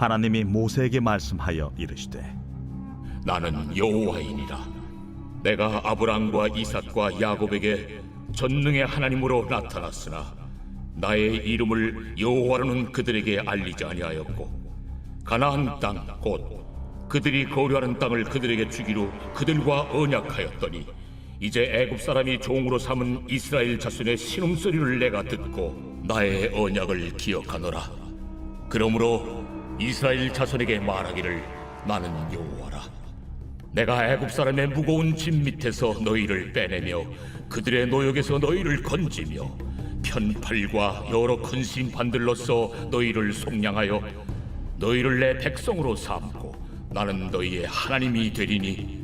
하나님이 모세에게 말씀하여 이르시되 나는 여호와이니라. 내가 아브람과 이삭과 야곱에게 전능의 하나님으로 나타났으나 나의 이름을 여호와로는 그들에게 알리지 아니하였고 가나안 땅 곧 그들이 거류하는 땅을 그들에게 주기로 그들과 언약하였더니 이제 애굽 사람이 종으로 삼은 이스라엘 자손의 신음소리를 내가 듣고 나의 언약을 기억하노라. 그러므로 이스라엘 자손에게 말하기를 나는 여호와라. 내가 애굽 사람의 무거운 짐 밑에서 너희를 빼내며 그들의 노역에서 너희를 건지며 편팔과 여러 큰 심판들로서 너희를 속량하여 너희를 내 백성으로 삼고 나는 너희의 하나님이 되리니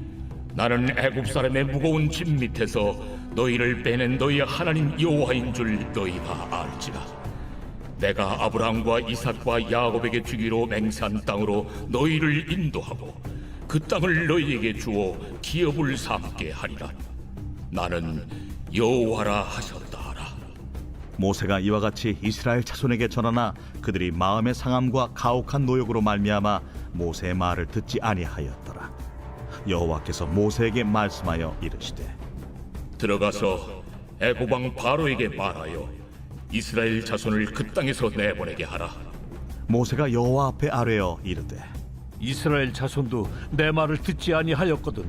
나는 애굽 사람의 무거운 짐 밑에서 너희를 빼낸 너희의 하나님 여호와인 줄 너희가 알지라. 내가 아브라함과 이삭과 야곱에게 주기로 맹세한 땅으로 너희를 인도하고 그 땅을 너희에게 주어 기업을 삼게 하리라. 나는 여호와라 하셨다 하라. 모세가 이와 같이 이스라엘 자손에게 전하나 그들이 마음의 상함과 가혹한 노역으로 말미암아 모세의 말을 듣지 아니하였더라 여호와께서 모세에게 말씀하여 이르시되 들어가서 왕 바로에게 말하여 이스라엘 자손을 그 땅에서 내보내게 하라. 모세가 여호와 앞에 아뢰어 이르되 이스라엘 자손도 내 말을 듣지 아니하였거든.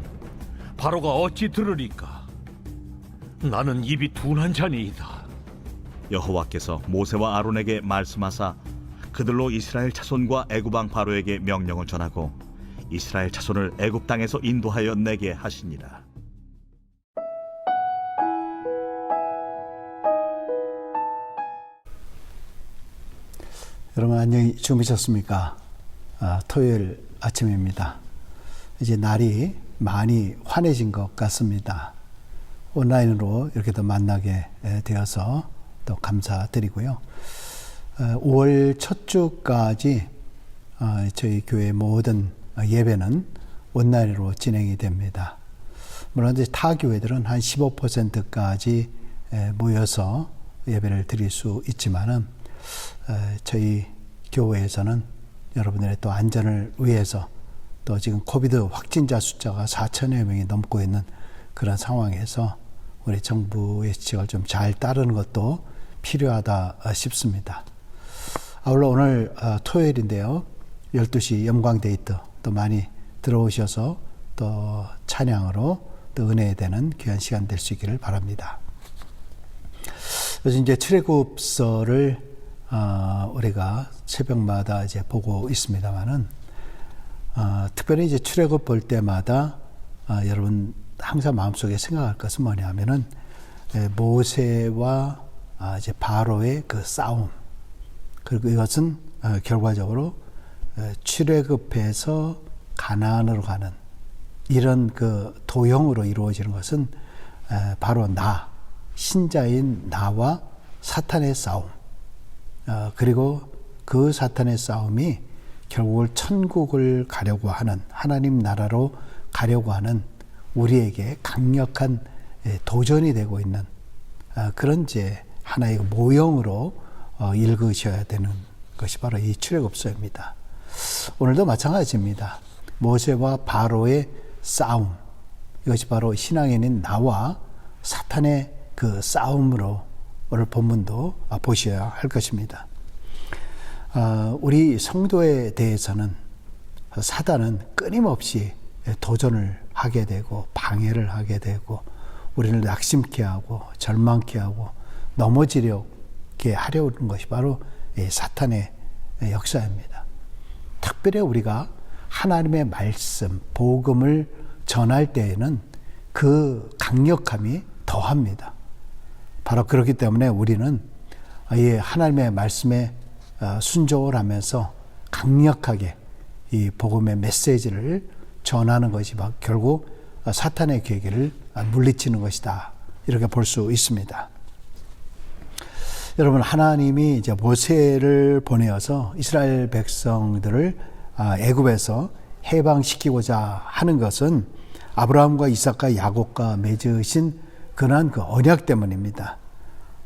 바로가 어찌 들으리까? 나는 입이 둔한 자니이다. 여호와께서 모세와 아론에게 말씀하사 그들로 이스라엘 자손과 애굽 왕 바로에게 명령을 전하고 이스라엘 자손을 애굽 땅에서 인도하여 내게 하시니라 여러분 안녕히 주무셨습니까? 아, 토요일 아침입니다. 이제 날이 많이 환해진 것 같습니다. 온라인으로 이렇게 또 만나게 에, 되어서 또 감사드리고요. 어, 5월 첫 주까지 어, 저희 교회 모든 예배는 온라인으로 진행이 됩니다. 물론 이제 타 교회들은 한 15%까지 모여서 예배를 드릴 수 있지만은 에, 저희 교회에서는 여러분들의 또 안전을 위해서 또 지금 코비드 확진자 숫자가 4천여 명이 넘고 있는 그런 상황에서 우리 정부의 지적을 좀 잘 따르는 것도 필요하다 싶습니다. 아울러 오늘 어, 토요일인데요. 12시 영광데이트 또 많이 들어오셔서 또 찬양으로 또 은혜에 되는 귀한 시간 될 수 있기를 바랍니다. 요즘 이제 출애굽서를 어, 우리가 새벽마다 이제 보고 있습니다만은 어, 특별히 이제 출애굽 볼 때마다 어, 여러분 항상 마음속에 생각할 것은 뭐냐면은 에, 모세와 아, 이제 바로의 그 싸움. 그리고 이것은 어, 결과적으로 에, 출애굽해서 가나안으로 가는 이런 그 도형으로 이루어지는 것은 에, 바로 나 신자인 나와 사탄의 싸움. 어, 그리고 그 사탄의 싸움이 결국을 천국을 가려고 하는 하나님 나라로 가려고 하는 우리에게 강력한 예, 도전이 되고 있는 어, 그런 이제 하나의 모형으로 어, 읽으셔야 되는 것이 바로 이 출애굽서입니다. 오늘도 마찬가지입니다. 모세와 바로의 싸움 이것이 바로 신앙인인 나와 사탄의 그 싸움으로 오늘 본문도 보셔야 할 것입니다. 어, 우리 성도에 대해서는 사단은 끊임없이 도전을 하게 되고 방해를 하게 되고 우리를 낙심케 하고 절망케 하고 넘어지려게 하려는 것이 바로 사탄의 역사입니다. 특별히 우리가 하나님의 말씀, 복음을 전할 때에는 그 강력함이 더합니다. 바로 그렇기 때문에 우리는 이 하나님의 말씀에 순종을 하면서 강력하게 이 복음의 메시지를 전하는 것이 결국 사탄의 계기를 물리치는 것이다. 이렇게 볼 수 있습니다. 여러분 하나님이 이제 모세를 보내어서 이스라엘 백성들을 애굽에서 해방시키고자 하는 것은 아브라함과 이삭과 야곱과 맺으신 그러한 그 언약 때문입니다.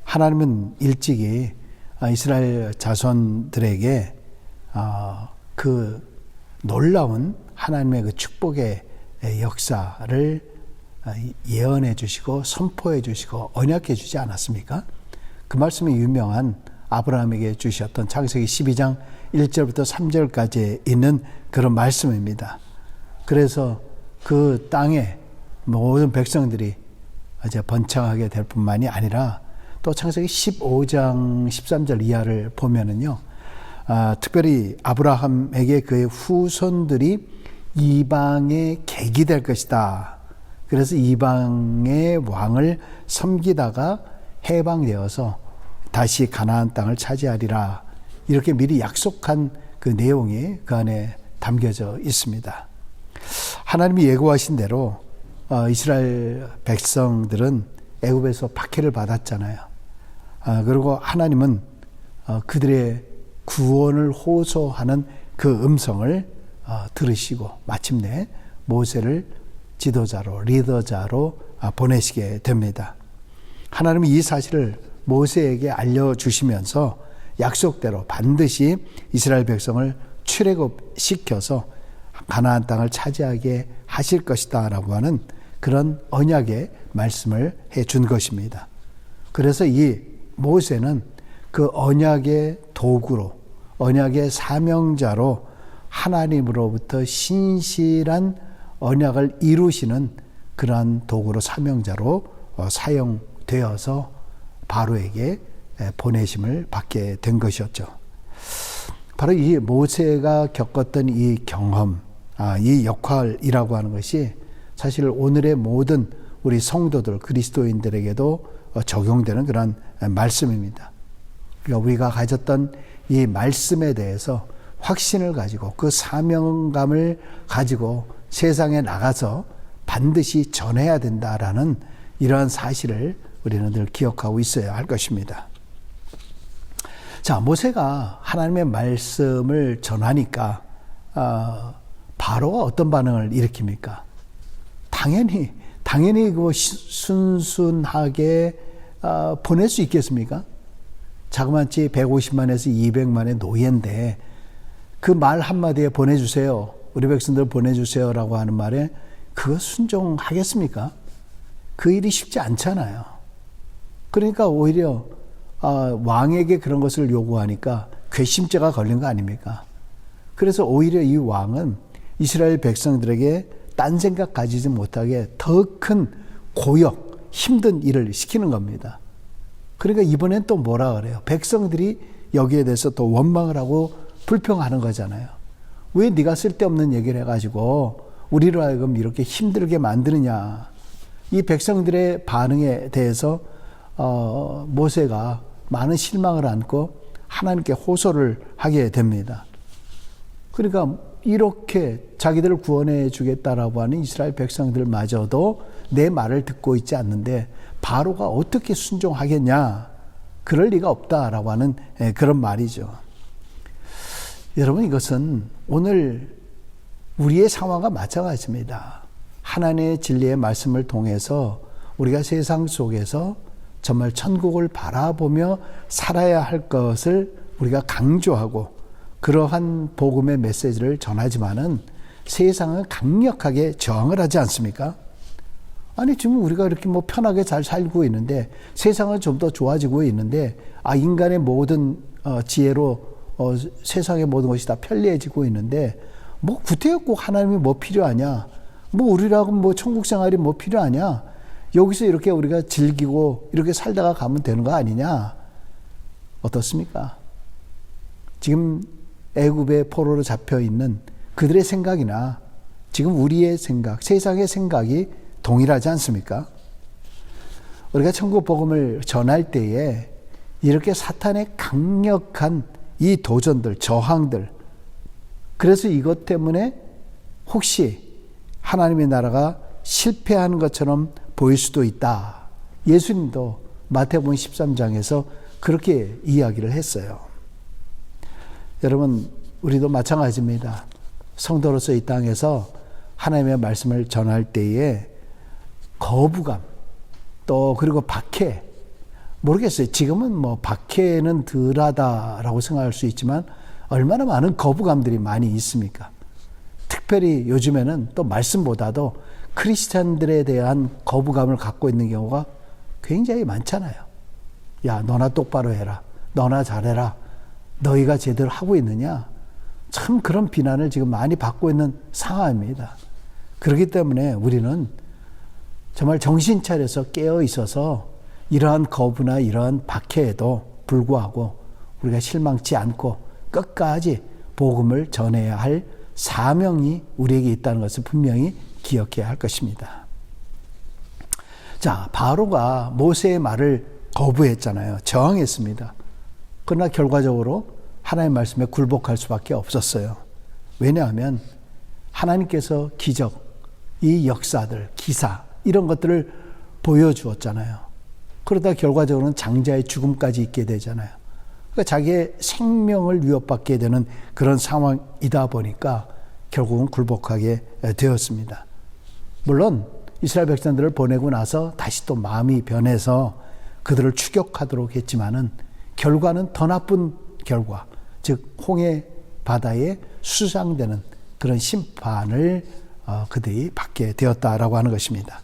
하나님은 일찍이 이스라엘 자손들에게 그 놀라운 하나님의 그 축복의 역사를 예언해 주시고 선포해 주시고 언약해 주지 않았습니까? 그 말씀이 유명한 아브라함에게 주셨던 창세기 12장 1절부터 3절까지 있는 그런 말씀입니다. 그래서 그 땅에 모든 백성들이 이제 번창하게 될 뿐만이 아니라 또 창세기 15장 13절 이하를 보면은요. 아, 특별히 아브라함에게 그의 후손들이 이방의 객이 될 것이다. 그래서 이방의 왕을 섬기다가 해방되어서 다시 가나안 땅을 차지하리라. 이렇게 미리 약속한 그 내용이 그 안에 담겨져 있습니다. 하나님이 예고하신 대로 어, 이스라엘 백성들은 애굽에서 박해를 받았잖아요. 아, 그리고 하나님은 어, 그들의 구원을 호소하는 그 음성을 어, 들으시고 마침내 모세를 지도자로 리더자로 아, 보내시게 됩니다. 하나님이 이 사실을 모세에게 알려주시면서 약속대로 반드시 이스라엘 백성을 출애굽 시켜서 가나안 땅을 차지하게 하실 것이다라고 하는 그런 언약의 말씀을 해 준 것입니다. 그래서 이 모세는 그 언약의 도구로 언약의 사명자로 하나님으로부터 신실한 언약을 이루시는 그러한 도구로 사명자로 어, 사용되어서 바로에게 보내심을 받게 된 것이었죠. 바로 이 모세가 겪었던 이 경험, 아, 이 역할이라고 하는 것이 사실 오늘의 모든 우리 성도들, 그리스도인들에게도 어, 적용되는 그런 말씀입니다. 그러니까 우리가 가졌던 이 말씀에 대해서 확신을 가지고 그 사명감을 가지고 세상에 나가서 반드시 전해야 된다라는 이러한 사실을 우리는 늘 기억하고 있어야 할 것입니다. 자, 모세가 하나님의 말씀을 전하니까 어, 바로가 어떤 반응을 일으킵니까? 당연히 당연히 그 순순하게 어, 보낼 수 있겠습니까? 자그마치 150만에서 200만의 노예인데 그 말 한마디에 보내주세요. 우리 백성들 보내주세요라고 하는 말에 그거 순종하겠습니까? 그 일이 쉽지 않잖아요. 그러니까 오히려 어, 왕에게 그런 것을 요구하니까 괘씸죄가 걸린 거 아닙니까? 그래서 오히려 이 왕은 이스라엘 백성들에게 딴 생각 가지지 못하게 더 큰 고역, 힘든 일을 시키는 겁니다. 그러니까 이번엔 또 뭐라 그래요? 백성들이 여기에 대해서 또 원망을 하고 불평하는 거잖아요. 왜 네가 쓸데없는 얘기를 해가지고 우리로 하여금 이렇게 힘들게 만드느냐. 이 백성들의 반응에 대해서 어, 모세가 많은 실망을 안고 하나님께 호소를 하게 됩니다. 그러니까 이렇게 자기들을 구원해 주겠다라고 하는 이스라엘 백성들마저도 내 말을 듣고 있지 않는데 바로가 어떻게 순종하겠냐? 그럴 리가 없다라고 하는 예, 그런 말이죠. 여러분 이것은 오늘 우리의 상황과 마찬가지입니다. 하나님의 진리의 말씀을 통해서 우리가 세상 속에서 정말 천국을 바라보며 살아야 할 것을 우리가 강조하고 그러한 복음의 메시지를 전하지만은 세상은 강력하게 저항을 하지 않습니까? 아니 지금 우리가 이렇게 뭐 편하게 잘 살고 있는데 세상은 좀 더 좋아지고 있는데 아 인간의 모든 어, 지혜로 어, 세상의 모든 것이 다 편리해지고 있는데 뭐 구태여 꼭 하나님이 뭐 필요하냐? 뭐 우리라고 뭐 천국 생활이 뭐 필요하냐? 여기서 이렇게 우리가 즐기고 이렇게 살다가 가면 되는 거 아니냐? 어떻습니까? 지금 애굽의 포로로 잡혀 있는 그들의 생각이나 지금 우리의 생각, 세상의 생각이 동일하지 않습니까? 우리가 천국 복음을 전할 때에 이렇게 사탄의 강력한 이 도전들, 저항들, 그래서 이것 때문에 혹시 하나님의 나라가 실패하는 것처럼 보일 수도 있다. 예수님도 마태복음 13장에서 그렇게 이야기를 했어요. 여러분, 우리도 마찬가지입니다. 성도로서 이 땅에서 하나님의 말씀을 전할 때에 거부감, 또 그리고 박해, 모르겠어요. 지금은 뭐 박해는 덜하다라고 생각할 수 있지만 얼마나 많은 거부감들이 많이 있습니까? 특별히 요즘에는 또 말씀보다도 크리스찬들에 대한 거부감을 갖고 있는 경우가 굉장히 많잖아요. 야, 너나 똑바로 해라. 너나 잘해라. 너희가 제대로 하고 있느냐? 참 그런 비난을 지금 많이 받고 있는 상황입니다. 그렇기 때문에 우리는 정말 정신 차려서 깨어 있어서 이러한 거부나 이러한 박해에도 불구하고 우리가 실망치 않고 끝까지 복음을 전해야 할 사명이 우리에게 있다는 것을 분명히 기억해야 할 것입니다. 자, 바로가 모세의 말을 거부했잖아요. 저항했습니다. 그러나 결과적으로 하나님의 말씀에 굴복할 수밖에 없었어요. 왜냐하면 하나님께서 기적, 이 역사들, 기사, 이런 것들을 보여주었잖아요. 그러다 결과적으로는 장자의 죽음까지 있게 되잖아요. 그러니까 자기의 생명을 위협받게 되는 그런 상황이다 보니까 결국은 굴복하게 되었습니다. 물론 이스라엘 백성들을 보내고 나서 다시 또 마음이 변해서 그들을 추격하도록 했지만은 결과는 더 나쁜 결과, 즉 홍해 바다에 수상되는 그런 심판을 어, 그들이 받게 되었다라고 하는 것입니다.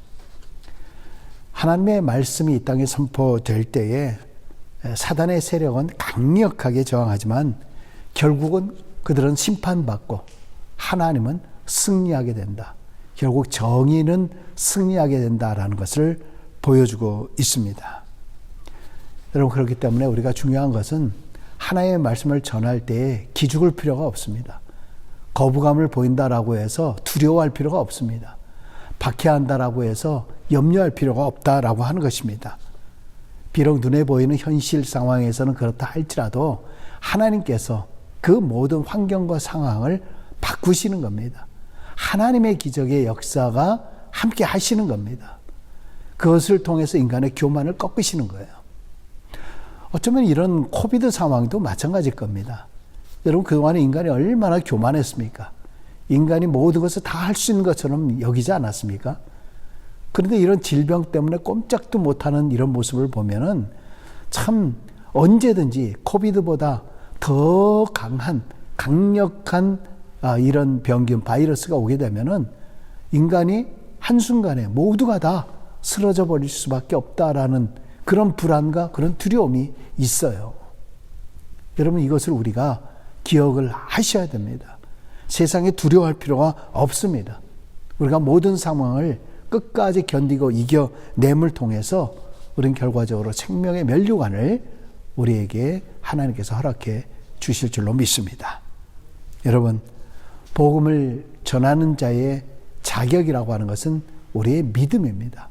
하나님의 말씀이 이 땅에 선포될 때에 사단의 세력은 강력하게 저항하지만 결국은 그들은 심판받고 하나님은 승리하게 된다. 결국 정의는 승리하게 된다라는 것을 보여주고 있습니다. 여러분 그렇기 때문에 우리가 중요한 것은 하나의 말씀을 전할 때 기죽을 필요가 없습니다. 거부감을 보인다라고 해서 두려워할 필요가 없습니다. 박해한다라고 해서 염려할 필요가 없다라고 하는 것입니다. 비록 눈에 보이는 현실 상황에서는 그렇다 할지라도 하나님께서 그 모든 환경과 상황을 바꾸시는 겁니다. 하나님의 기적의 역사가 함께 하시는 겁니다. 그것을 통해서 인간의 교만을 꺾으시는 거예요. 어쩌면 이런 코비드 상황도 마찬가지일 겁니다. 여러분, 그동안에 인간이 얼마나 교만했습니까? 인간이 모든 것을 다 할 수 있는 것처럼 여기지 않았습니까? 그런데 이런 질병 때문에 꼼짝도 못하는 이런 모습을 보면은 참 언제든지 코비드보다 더 강한, 강력한 아, 이런 병균, 바이러스가 오게 되면은 인간이 한순간에 모두가 다 쓰러져 버릴 수밖에 없다라는 그런 불안과 그런 두려움이 있어요. 여러분 이것을 우리가 기억을 하셔야 됩니다. 세상에 두려워할 필요가 없습니다. 우리가 모든 상황을 끝까지 견디고 이겨냄을 통해서 우리는 결과적으로 생명의 면류관을 우리에게 하나님께서 허락해 주실 줄로 믿습니다. 여러분, 복음을 전하는 자의 자격이라고 하는 것은 우리의 믿음입니다.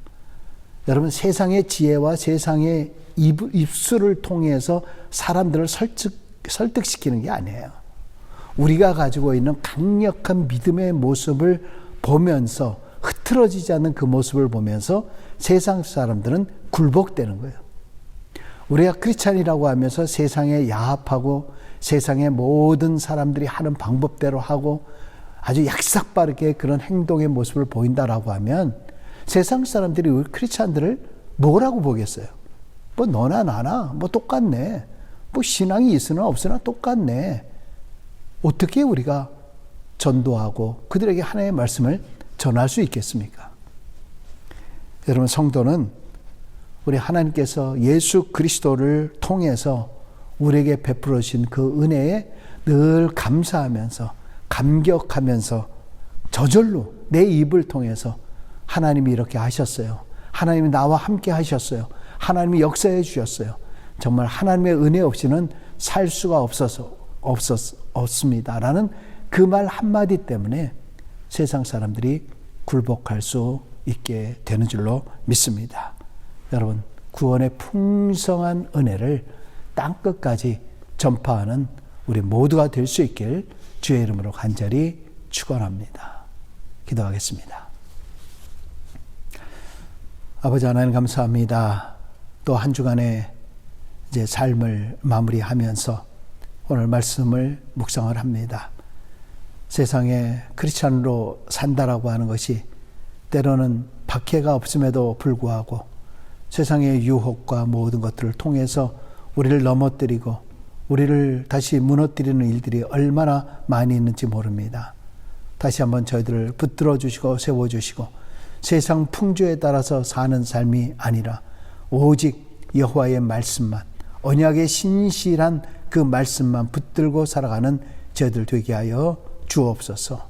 여러분, 세상의 지혜와 세상의 입술을 통해서 사람들을 설득, 설득시키는 게 아니에요. 우리가 가지고 있는 강력한 믿음의 모습을 보면서 흐트러지지 않는 그 모습을 보면서 세상 사람들은 굴복되는 거예요. 우리가 크리스찬이라고 하면서 세상에 야합하고 세상의 모든 사람들이 하는 방법대로 하고 아주 약삭빠르게 그런 행동의 모습을 보인다라고 하면 세상 사람들이 우리 크리스찬들을 뭐라고 보겠어요? 뭐 너나 나나 뭐 똑같네. 뭐 신앙이 있으나 없으나 똑같네. 어떻게 우리가 전도하고 그들에게 하나님의 말씀을 전할 수 있겠습니까? 여러분 성도는 우리 하나님께서 예수 그리스도를 통해서 우리에게 베풀어 주신 그 은혜에 늘 감사하면서 감격하면서 저절로 내 입을 통해서 하나님이 이렇게 하셨어요. 하나님이 나와 함께 하셨어요. 하나님이 역사해 주셨어요. 정말 하나님의 은혜 없이는 살 수가 없어서 없었 없습니다라는 그 말 한마디 때문에 세상 사람들이 굴복할 수 있게 되는 줄로 믿습니다. 여러분, 구원의 풍성한 은혜를 땅 끝까지 전파하는 우리 모두가 될 수 있길 주의 이름으로 간절히 축원합니다. 기도하겠습니다. 아버지 하나님 감사합니다. 또 한 주간의 이제 삶을 마무리하면서 오늘 말씀을 묵상을 합니다. 세상에 크리스찬으로 산다라고 하는 것이 때로는 박해가 없음에도 불구하고 세상의 유혹과 모든 것들을 통해서 우리를 넘어뜨리고 우리를 다시 무너뜨리는 일들이 얼마나 많이 있는지 모릅니다. 다시 한번 저희들을 붙들어 주시고 세워 주시고 세상 풍조에 따라서 사는 삶이 아니라 오직 여호와의 말씀만 언약의 신실한 그 말씀만 붙들고 살아가는 저희들 되게 하여 주옵소서.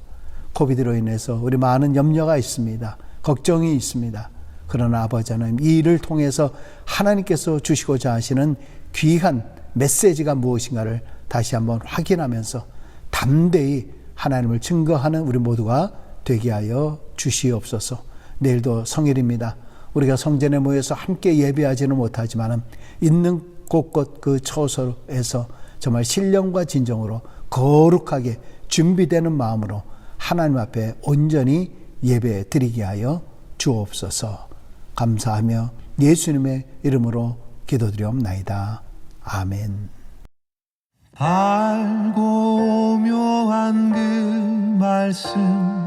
코비드로 인해서 우리 많은 염려가 있습니다. 걱정이 있습니다. 그러나 아버지 하나님 이 일을 통해서 하나님께서 주시고자 하시는 귀한 메시지가 무엇인가를 다시 한번 확인하면서 담대히 하나님을 증거하는 우리 모두가 되게 하여 주시옵소서. 내일도 성일입니다. 우리가 성전에 모여서 함께 예배하지는 못하지만 있는 곳곳 그 처소에서 정말 신령과 진정으로 거룩하게 준비되는 마음으로 하나님 앞에 온전히 예배 드리게 하여 주옵소서. 감사하며 예수님의 이름으로 기도드리옵나이다. 아멘. 알고 묘한 그 말씀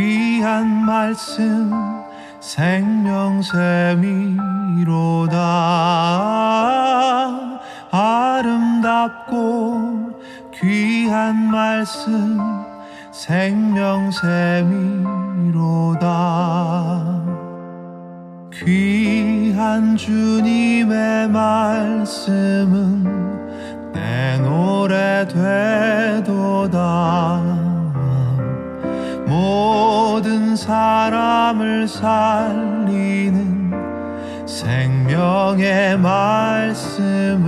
귀한 말씀 생명샘이로다. 아름답고 귀한 말씀 생명샘이로다. 귀한 주님의 말씀은 내 노래 되 살리는 생명의 말씀을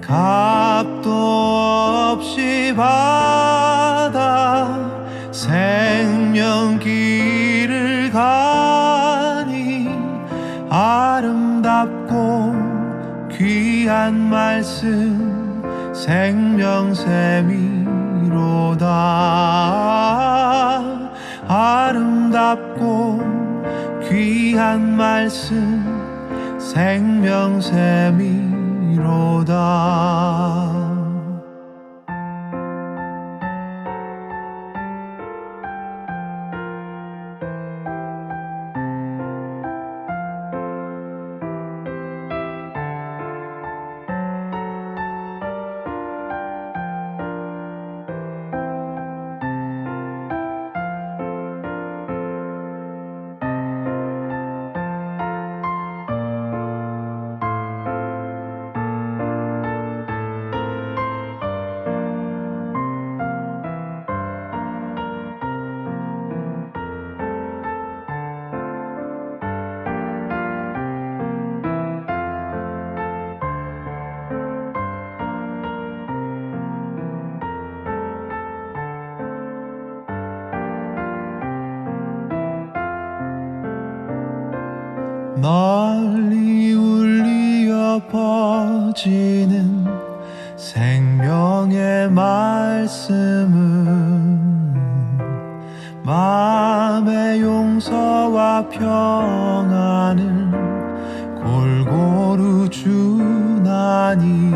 값도 없이 받아 생명길을 가니 아름답고 귀한 말씀 생명샘이로다 아름답고 귀한 말씀 생명샘이로다 퍼지는 생명의 말씀은 마음의 용서와 평안을 골고루 주나니.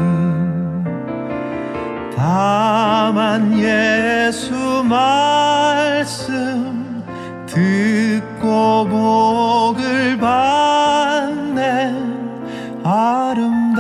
다만 예수 말씀 듣고 복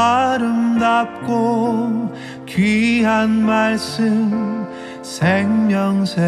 아름답고 귀한 말씀 생명샘이로다